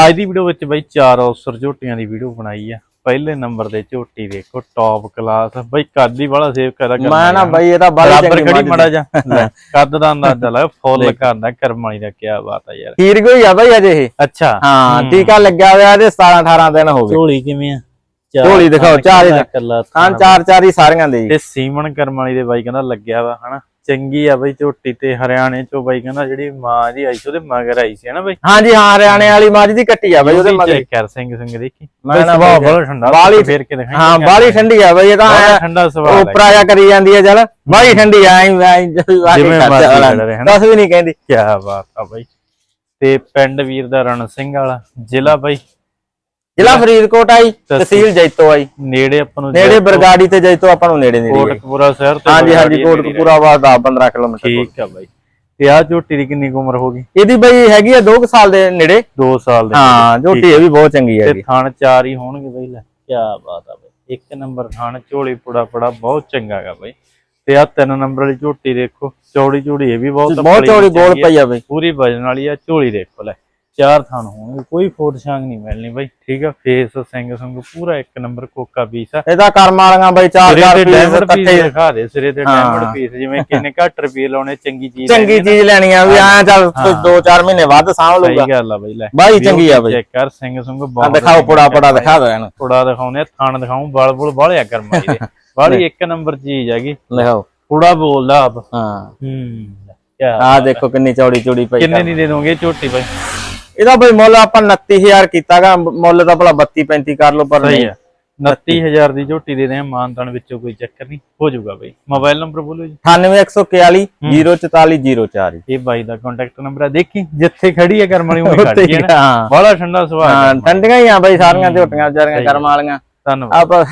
ਅੱਜ ਦੀ ਵੀਡੀਓ ਵਿੱਚ ਬਾਈ ਚਾਰ ਔਸਰ ਝੋਟੀਆਂ ਦੀ ਵੀਡੀਓ ਬਣਾਈ ਆ। ਪਹਿਲੇ ਨੰਬਰ ਤੇ ਝੋਟੀ ਦੇਖੋ ਟੌਪ ਕਲਾਸ ਬਾਈ ਕੱਦ ਹੀ ਵਾਲਾ ਸੇਵ ਕਰਾ ਮੈਂ ਨਾ ਬਾਈ ਇਹਦਾ ਬਾਲੀ ਚੰਗੀ ਖੜੀ ਮੜਾ ਜਾ ਕੱਦ ਦਾ ਅੰਦਾਜ਼ਾ ਲਾ ਫੁੱਲ ਕਰਦਾ ਕਰਮਾਲੀ ਦਾ ਕੀ ਬਾਤ ਆ ਯਾਰ। ਖੀਰ ਕੋਈ ਆ ਬਾਈ ਅਜੇ। ਇਹ ਅੱਛਾ। ਹਾਂ ਟੀਕਾ ਲੱਗਿਆ ਹੋਇਆ ਇਹਦੇ 17 18 ਦਿਨ ਹੋ ਗਏ। ਝੋਲੀ ਕਿਵੇਂ ਆ? ਝੋਲੀ ਦਿਖਾਓ, ਚਾਰ ਹੀ ਕੱਲਾ ਹਾਂ ਚਾਰ ਚਾਰ ਹੀ ਸਾਰੀਆਂ ਦੇ ਜੀ। ਤੇ ਸੀਮਨ ਕਰਮਾਲੀ ਦੇ ਬਾਈ ਕਹਿੰਦਾ ਲੱਗਿਆ ਵਾ ਹਨਾ? ਚੰਗੀ ਆ ਬਾਈ ਝੋਟੀ ਤੇ ਹਰਿਆਣੇ ਚੋਂ ਬਾਈ ਕਹਿੰਦਾ ਜਿਹੜੀ ਮਾਂ ਦੀ ਆਈ ਸੀ ਉਹਦੇ ਮਗਰ ਆਈ ਸੀ ਹਨਾ ਬਾਈ? ਹਾਂਜੀ ਹਾਂ ਹਰਿਆਣੇ ਵਾਲੀ ਮੱਝ ਦੀ ਕੱਟੀ ਆ ਬਾਈ ਉਹਦੇ ਮਗਰ ਚੈੱਕ ਕਰ ਸਿੰਘ ਸਿੰਘ ਦੇਖੀ। ਮੈਂ ਨਾ ਬਾਈ ਬੜਾ ਠੰਡਾ ਬਾਹਲੀ- ਫੇਰ ਕੇ ਦਿਖਾਈ ਹਾਂ ਬਾਲੀ ਠੰਡੀ ਆ ਬਾਈ ਇਹ ਤਾਂ ਠੰਡਾ ਸੁਭਾਅ ਉੱਪਰ ਆਇਆ ਕਰੀ ਜਾਂਦੀ ਹੈ ਚੱਲ। ਬਾਲੀ ਠੰਡੀ ਆ ਜਿਵੇਂ ਹਨਾ। ਦੱਸ ਵੀ ਨਹੀਂ ਕਹਿੰਦੀ। ਕੀ ਬਾਤ ਆ ਬਾਈ। ਤੇ ਪਿੰਡ ਵੀਰ ਦਾ ਰਣ ਸਿੰਘ ਵਾਲਾ ਜ਼ਿਲ੍ਹਾ ਬਾਈ। ਜ਼ਿਲ੍ਹਾ ਫਰੀਦਕੋਟ ਆਈ ਤਹਿਸੀਲ ਜੈਤੋ ਆਈ। ਨੇੜੇ ਆਪਾਂ ਨੂੰ ਨੇੜੇ ਬਰਗਾੜੀ ਤੇ ਜੈਤੋ ਆਪਾਂ ਨੂੰ ਨੇੜੇ ਨੇੜੇ। ਕੋਟਕਪੂਰਾ ਸ਼ਹਿਰ ਤੇ ਹਾਂਜੀ ਹਾਂਜੀ ਕੋਟਕਪੂਰਾ 10 15 ਕਿਲੋਮੀਟਰ ਠੀਕ ਆ ਬਾਈ। ਤੇ ਆ ਝੋਟੀ ਦੀ ਕਿੰਨੀ ਉਮਰ ਹੋ ਗਈ? ਇਹਦੀ ਬਈ ਹੈਗੀ ਆ 2 ਸਾਲ ਦੇ ਨੇੜੇ। 2 ਸਾਲ ਦੇ ਹਾਂ ਝੋਟੀ ਇਹ ਵੀ ਬਹੁਤ ਚੰਗੀ ਹੈ ਤੇ ਥਣ ਚਾਰ ਹੀ ਹੋਣਗੇ ਬਾਈ ਲੈ। ਕੀ ਬਾਤ ਆ ਬਾਈ। ਇੱਕ ਨੰਬਰ ਥਣ ਝੋਲੀ ਪੁੜਾ ਪੜਾ ਬਹੁਤ ਚੰਗਾ ਹੈਗਾ ਬਾਈ। ਤੇ ਆ ਤਿੰਨ ਨੰਬਰ ਵਾਲੀ ਝੋਟੀ ਦੇਖੋ ਚੌੜੀ ਚੌੜੀ ਇਹ ਵੀ ਬਹੁਤ ਬਹੁਤ ਚੌੜੀ ਗੋਲ। ਪਈ ਆ ਬਈ। ਪੂਰੀ ਵਜਨ ਵਾਲੀ ਆ ਝੋਲੀ ਦੇਖੋ ਲੈ। ਚਾਰ ਥਣ ਹੋਣਗੇ ਕੋਈ ਫੋਟ ਛਾਂਗ ਨਹੀਂ ਮਿਲਣੀ ਬਾਈ ਠੀਕ ਆ? ਫੇਸ ਸਿੰਘ ਸੰਗ ਪੂਰਾ ਇੱਕ ਨੰਬਰ ਕੋਕਾ ਪੀਸ ਆ। ਇਹਦਾ ਕਰਮ ਵਾਲੀਆਂ ਬਈ ਚਾਰ ਚਾਰ ਪੀਸ ਇਕੱਠੇ ਦਿਖਾ ਦੇ ਸਿਰੇ ਤੇ। ਡਾਇਮੰਡ ਪੀਸ ਜਿਵੇਂ ਕਿੰਨੇ ਘੱਟ ਰੁਪਏ ਲਾਉਣੇ ਚੰਗੀ ਚੀਜ਼ ਚੰਗੀ ਚੀਜ਼ ਲੈਣੀ ਆ ਵੀ ਐਂ ਚੱਲ ਹਾਂ। 2-4 ਮਹੀਨੇ ਵੱਧ ਸਾਂਭ। ਲਊਗਾ। ਸਹੀ ਗੱਲ ਆ ਬਾਈ ਲੈ। ਬਾਈ ਚੰਗੀ ਆ ਬਾਈ। ਚੈੱਕ ਕਰ ਸਿੰਘ ਸੰਗ ਬਹੁਤ ਦਿਖਾਓ ਪੁੜਾ ਪੁੜਾ ਦਿਖਾ ਦੋ ਇਹਨੂੰ। ਪੁੜਾ ਦਿਖਾਉਂਦੇ ਆ ਥਣ ਦਿਖਾਉਂ ਬਲ ਬੁਲ ਬਾਲਿਆ ਕਰਮਾਈ ਦੇ। ਬਾਲੀ ਇੱਕ ਨੰਬਰ ਚੀਜ਼ ਹੈਗੀ। ਦਿਖਾਓ ਪੁੜਾ ਬੋਲਦਾ ਆਪ। ਹਾਂ। ਹੂੰ ਆ। ਦੇਖੋ ਕਿੰਨੀ ਚੌੜੀ ਚੌੜੀ ਪਈ ਕਿੰਨੇ ਦੀ ਦੇ ਦੋਗੇ ਝੋਟੀ ਬਾਈ? ਇਹਦਾ ਬਈ ਮੁੱਲ ਆਪਾਂ 29000 ਕੀਤਾਗਾ ਮੁੱਲ ਤਾਂ ਭਲਾ 32 35 ਕਰ ਲਓ ਪਰ ਸਹੀ ਨਹੀਂ। ਆ। 29000 ਦੀ ਝੋਟੀ ਦੇ ਦੇ ਮਾਨਤਨ ਵਿੱਚੋਂ ਕੋਈ ਚੱਕਰ ਨਹੀਂ ਹੋ ਜਾਊਗਾ ਬਾਈ। ਮੋਬਾਈਲ ਨੰਬਰ ਬੋਲੋ ਜੀ। 98141 04404 ਇਹ ਬਾਈ ਦਾ ਕੰਟੈਕਟ ਨੰਬਰ ਆ। ਦੇਖੀ ਜਿੱਥੇ ਖੜੀ ਹੈ ਕਰਮ ਵਾਲੀ ਉਹੀ ਖੜੀ ਹੈ ਬੜਾ ਠੰਡਾ ਸੁਭਾਅ ਹਾਂ ਠੰਡੀਆਂ ਹੀ ਆ ਬਈ ਸਾਰੀਆਂ ਝੋਟੀਆਂ ਵਿਚਾਰੀਆਂ ਕਰਮ ਵਾਲੀਆਂ। ਧੰਨਵਾਦ। ਆਪਾਂ